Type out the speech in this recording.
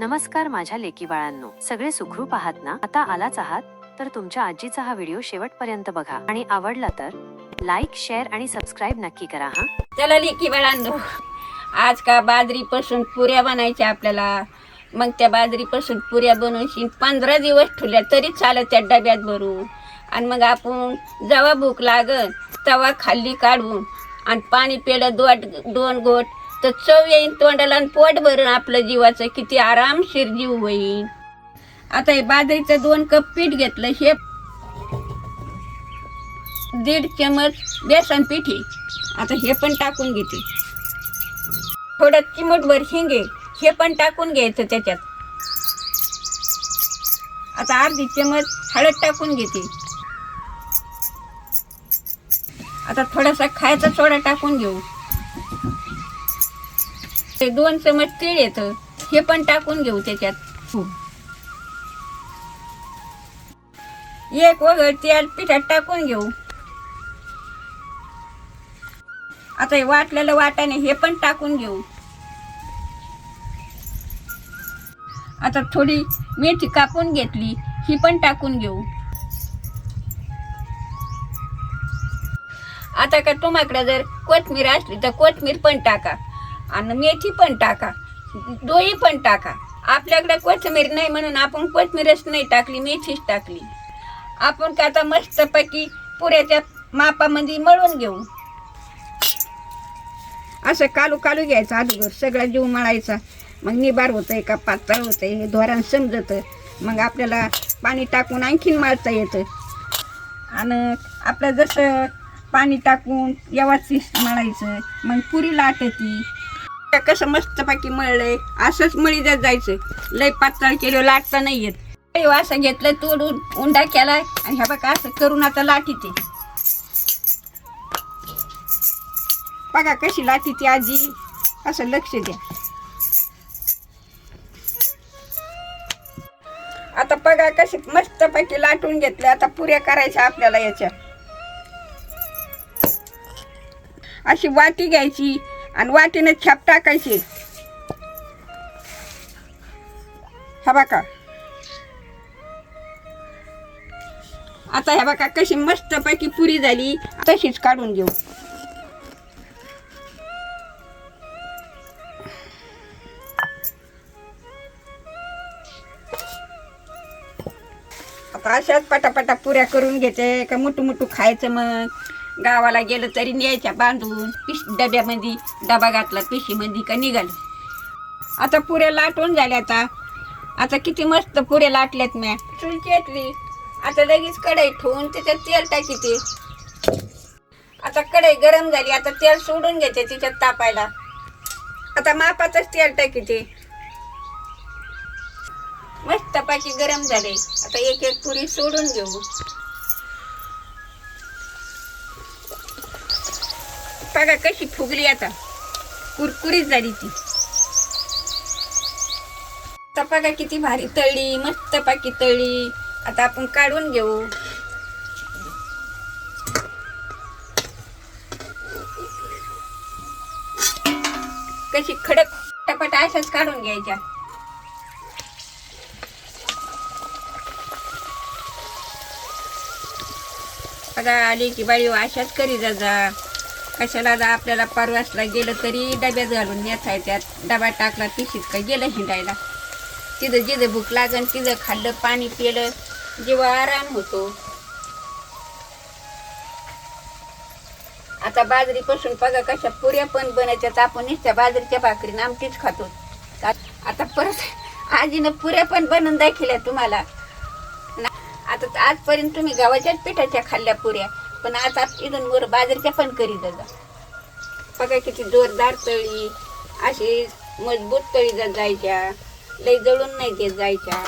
नमस्कार माझ्या लेकी बाळांनो. सगळे सुखरूप आहात ना? आता आलाच आहात? तर तुमच्या आजीचा हा व्हिडिओ शेवटपर्यंत बघा. आणि आवडला तर लाईक शेअर आणि सबस्क्राईब नक्की करा हा? चला लेकी बाळांनो. आज का बाजरीपासून पुऱ्या बनायच्या आपल्याला? मग त्या बाजरीपासून पुऱ्या बनवशील पंधरा दिवस ठेवल्या तरी चालत त्या डब्यात भरून. आणि मग आपण जेव्हा भूक लागल तेव्हा खाल्ली काढून आणि पाणी पेलं दोट दोन गोट तर चव येईन तोंडाला आणि पोट भरून आपलं जीवाचं. किती आरामशीर जीव होईल आता हे बाजरीचं दोन कप पीठ घेतलं. हे दीड चमच बेसन पिठी आता हे पण टाकून घेते. थोडं चिमटभर हिंगे हे पण टाकून घ्यायचं त्याच्यात. आता अर्धी चमच हळद टाकून घेते. आता थोडासा खायचा सोडा टाकून घेऊ. ते दोन चमच तीळ येतं. हे पण टाकून घेऊ त्याच्यात. हो. एक वगैरे तेल पिठात टाकून घेऊ. आता हे वाटलेलं वाटाणे हे पण टाकून घेऊ. आता थोडी मेथी कापून घेतली ही पण टाकून घेऊ. आता का तुम्हाकडे जर कोथमीर असली तर कोथमीर पण टाका. आणि मेथी पण टाका. दोही पण टाका. आपल्याकडे कोथमीर नाही म्हणून आपण कोथमीरच नाही टाकली मेथीच टाकली. आपण का आता मस्तपैकी पुऱ्याच्या मापामध्ये मळून घेऊ. असं कालू कालू घ्यायचं अगोदर सगळा जीव मळायचा. मग निबार होतंय का पातळ होतंय हे धोरण समजतं. मग आपल्याला पाणी टाकून आणखीन मळता येतं. आणि आपलं जसं पाणी टाकून व्यवस्थित मळायचं मग पुरी लाटती. कसं मस्तपैकी मळलंय. असंच मळी जात जायचं. लय पातळ केलं लाटता नाही येत. असं घेतलं तोडून उंडा केलाय. आणि ह्या बघा असं करून आता लाटीते. बघा कशी लाटी ती आजी. असं लक्ष द्या. आता बघा कशी मस्त पैकी लाटून घेतल्या आता पुऱ्या करायच्या आपल्याला याच्या. अशी वाटी घ्यायची. आणि वाटीने छाप टाकायची. हा बघा. आता ह्या बघा कशी मस्तपैकी पुरी झाली. तशीच काढून घेऊ. आता अशाच पटापटा पुऱ्या करून घेते. का मोठू मोठू खायचं मग. गावाला गेलं तरी न्यायच्या बांधून पिश डब्यामध्ये डबा घातला पिशीमध्ये का निघालं. आता पुऱ्या लाटून झाल्या आता. आता किती मस्त पुऱ्या लाटल्यात म्या. चूल येतली आता लगेच कढई ठेवून त्याच्यात तेल टाकी ते आता कढई गरम झाली आता तेल सोडून घेते तिच्यात तापायला. आता मापातच तेल टाकीते. मस्त पाकी गरम झाले. आता एक एक पुरी सोडून घेऊ. बघा कशी फुगली आता. कुरकुरीत झाली ती. तपाका किती भारी तळी मस्त पाकी तळी. आता आपण काढून घेऊ. कशी खडक टपाट अशाच काढून घ्यायच्या. बघा आली की बाई अशाच करी जा. कशाला जा आपल्याला परवासला गेलं तरी डब्यात घालून नेता त्यात. डबा टाकला पिशीत का गेलं हिंडायला? तिथं जिथं भूक लागन तिथं खाल्लं पाणी पिलं जेव्हा आराम होतो. आता बाजरीपासून बघा कशा पुऱ्या पण बनायच्यात आपण नुसत्या बाजरीच्या भाकरीनं आमटीच खातो. आता परत आजीनं पुऱ्या पण बनवून दाखिल्या तुम्हाला. ना- आता आजपर्यंत तुम्ही गावाच्याच पिठाच्या खाल्ल्या पुऱ्या. पण आता इथून वर बाजरीच्या पण करीत जा. बघा किती जोरदार तळी अशी मजबूत तळी जायच्या लई जळून नाही देत जायच्या.